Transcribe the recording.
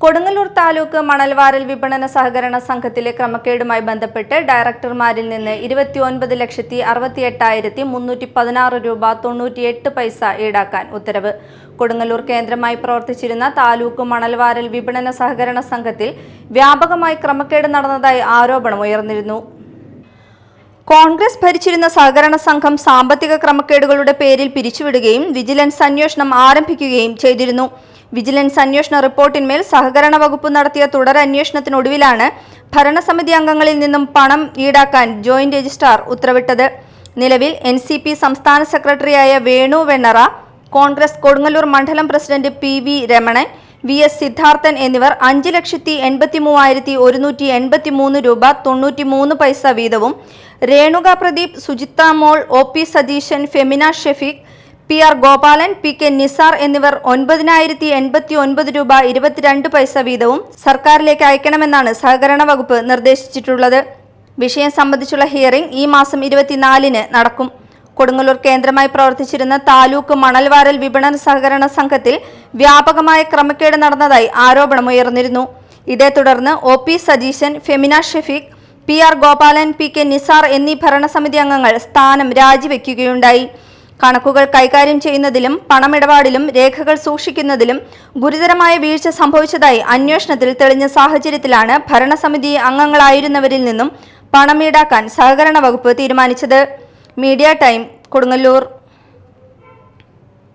കൊടുങ്ങല്ലൂർ താലൂക്ക് മണൽവാരൽ വിപണന സഹകരണ സംഘത്തിലെ ക്രമക്കേടുമായി ബന്ധപ്പെട്ട് ഡയറക്ടർമാരിൽ നിന്ന് ഇരുപത്തിയൊൻപത് ലക്ഷത്തി അറുപത്തി എട്ടായിരത്തി മുന്നൂറ്റി പതിനാറ് രൂപ തൊണ്ണൂറ്റിയെട്ട് പൈസ ഈടാക്കാൻ ഉത്തരവ്. കൊടുങ്ങല്ലൂർ കേന്ദ്രമായി പ്രവർത്തിച്ചിരുന്ന താലൂക്ക് മണൽവാരൽ വിപണന സഹകരണ സംഘത്തിൽ വ്യാപകമായി ക്രമക്കേട് നടന്നതായി ആരോപണം ഉയർന്നിരുന്നു. കോൺഗ്രസ് ഭരിച്ചിരുന്ന സഹകരണ സംഘം സാമ്പത്തിക ക്രമക്കേടുകളുടെ പേരിൽ പിരിച്ചുവിടുകയും വിജിലൻസ് അന്വേഷണം ആരംഭിക്കുകയും ചെയ്തിരുന്നു. വിജിലൻസ് അന്വേഷണ റിപ്പോർട്ടിന്മേൽ സഹകരണ വകുപ്പ് നടത്തിയ തുടരന്വേഷണത്തിനൊടുവിലാണ് ഭരണസമിതി അംഗങ്ങളിൽ നിന്നും പണം ഈടാക്കാൻ ജോയിന്റ് രജിസ്ട്രാർ ഉത്തരവിട്ടത്. നിലവിൽ എൻ സി പി സംസ്ഥാന സെക്രട്ടറിയായ വേണു വെണ്ണറ കോൺഗ്രസ് കൊടുങ്ങല്ലൂർ മണ്ഡലം president P V Ramanan V S Siddharthan എന്നിവർ അഞ്ച് ലക്ഷത്തി എൺപത്തി മൂവായിരത്തി ഒരുന്നൂറ്റി എൺപത്തി മൂന്ന് രൂപ തൊണ്ണൂറ്റി മൂന്ന് പൈസ വീതവും രേണുക പ്രദീപ് സുജിത്ത മോൾ O P Satheesan Femina Shefeeq P R Gopalan P K Nisar എന്നിവർ ഒൻപതിനായിരത്തി എൺപത്തി ഒൻപത് രൂപ ഇരുപത്തിരണ്ട് പൈസ വീതവും സർക്കാരിലേക്ക് അയക്കണമെന്നാണ് സഹകരണ വകുപ്പ് നിർദ്ദേശിച്ചിട്ടുള്ളത്. വിഷയം സംബന്ധിച്ചുള്ള ഹിയറിംഗ് ഈ മാസം ഇരുപത്തിനാലിന് നടക്കും. കൊടുങ്ങല്ലൂർ കേന്ദ്രമായി പ്രവർത്തിച്ചിരുന്ന താലൂക്ക് മണൽവാരൽ വിപണന സഹകരണ സംഘത്തിൽ വ്യാപകമായ ക്രമക്കേട് നടന്നതായി ആരോപണമുയർന്നിരുന്നു ഇതേ തുടർന്ന് O P Satheesan Femina Shefeeq P R Gopalan P K Nisar എന്നീ ഭരണസമിതി അംഗങ്ങൾ സ്ഥാനം രാജിവെക്കുകയുണ്ടായി. കണക്കുകൾ കൈകാര്യം ചെയ്യുന്നതിലും പണമിടപാടിലും രേഖകൾ സൂക്ഷിക്കുന്നതിലും ഗുരുതരമായ വീഴ്ച സംഭവിച്ചതായി അന്വേഷണത്തിൽ തെളിഞ്ഞ സാഹചര്യത്തിലാണ് ഭരണസമിതി അംഗങ്ങളായിരുന്നവരിൽ നിന്നും പണം ഈടാക്കാൻ സഹകരണ വകുപ്പ് തീരുമാനിച്ചത്. Media time Kodungallur.